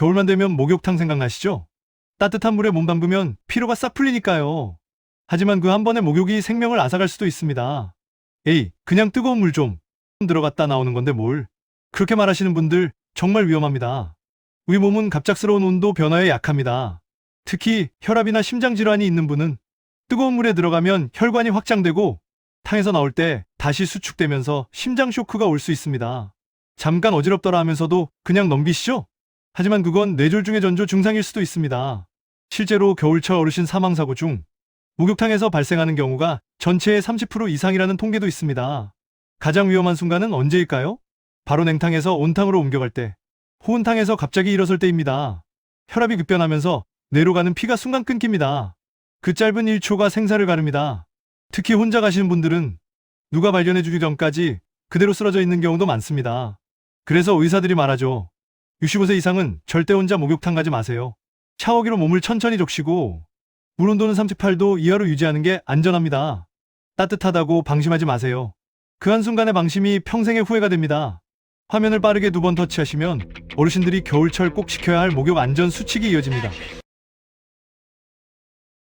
겨울만 되면 목욕탕 생각나시죠? 따뜻한 물에 몸 담그면 피로가 싹 풀리니까요. 하지만 그 한 번의 목욕이 생명을 앗아갈 수도 있습니다. 에이, 그냥 뜨거운 물 좀 들어갔다 나오는 건데 뭘. 그렇게 말하시는 분들 정말 위험합니다. 우리 몸은 갑작스러운 온도 변화에 약합니다. 특히 혈압이나 심장 질환이 있는 분은 뜨거운 물에 들어가면 혈관이 확장되고 탕에서 나올 때 다시 수축되면서 심장 쇼크가 올 수 있습니다. 잠깐 어지럽더라 하면서도 그냥 넘기시죠? 하지만 그건 뇌졸중의 전조 증상일 수도 있습니다. 실제로 겨울철 어르신 사망사고 중 목욕탕에서 발생하는 경우가 전체의 30% 이상이라는 통계도 있습니다. 가장 위험한 순간은 언제일까요? 바로 냉탕에서 온탕으로 옮겨갈 때, 호온탕에서 갑자기 일어설 때입니다. 혈압이 급변하면서 뇌로 가는 피가 순간 끊깁니다. 그 짧은 1초가 생사를 가릅니다. 특히 혼자 가시는 분들은 누가 발견해주기 전까지 그대로 쓰러져 있는 경우도 많습니다. 그래서 의사들이 말하죠. 65세 이상은 절대 혼자 목욕탕 가지 마세요. 샤워기로 몸을 천천히 적시고 물 온도는 38도 이하로 유지하는 게 안전합니다. 따뜻하다고 방심하지 마세요. 그 한순간의 방심이 평생의 후회가 됩니다. 화면을 빠르게 두 번 터치하시면 어르신들이 겨울철 꼭 지켜야 할 목욕 안전 수칙이 이어집니다.